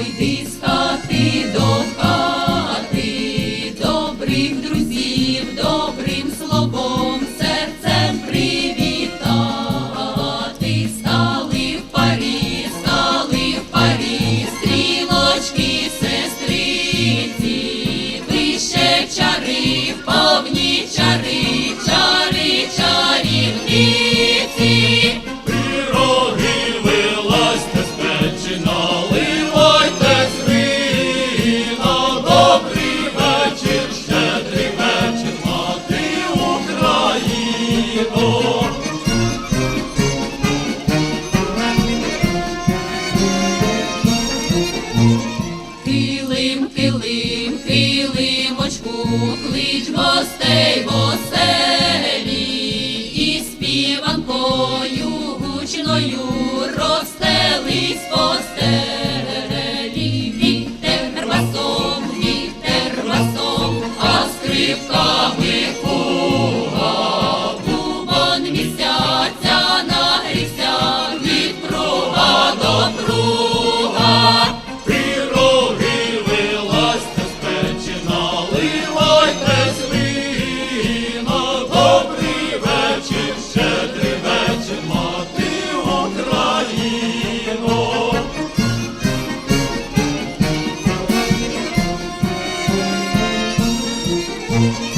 йди з хати до хати, добрих друзів, добрим словом, серцем привітати, стали в парі, стали в парі, стрілочки, сестриці, вище чари. зустріч гостей гостелі, і співанкою гучною розстелись. Thank you.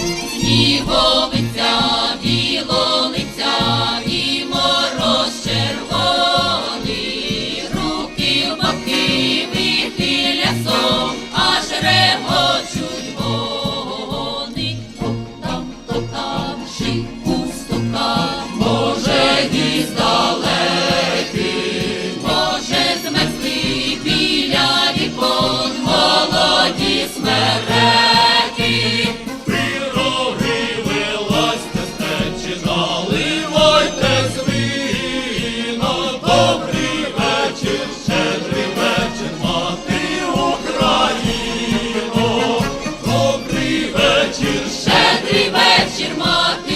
вечір, три вечір мати.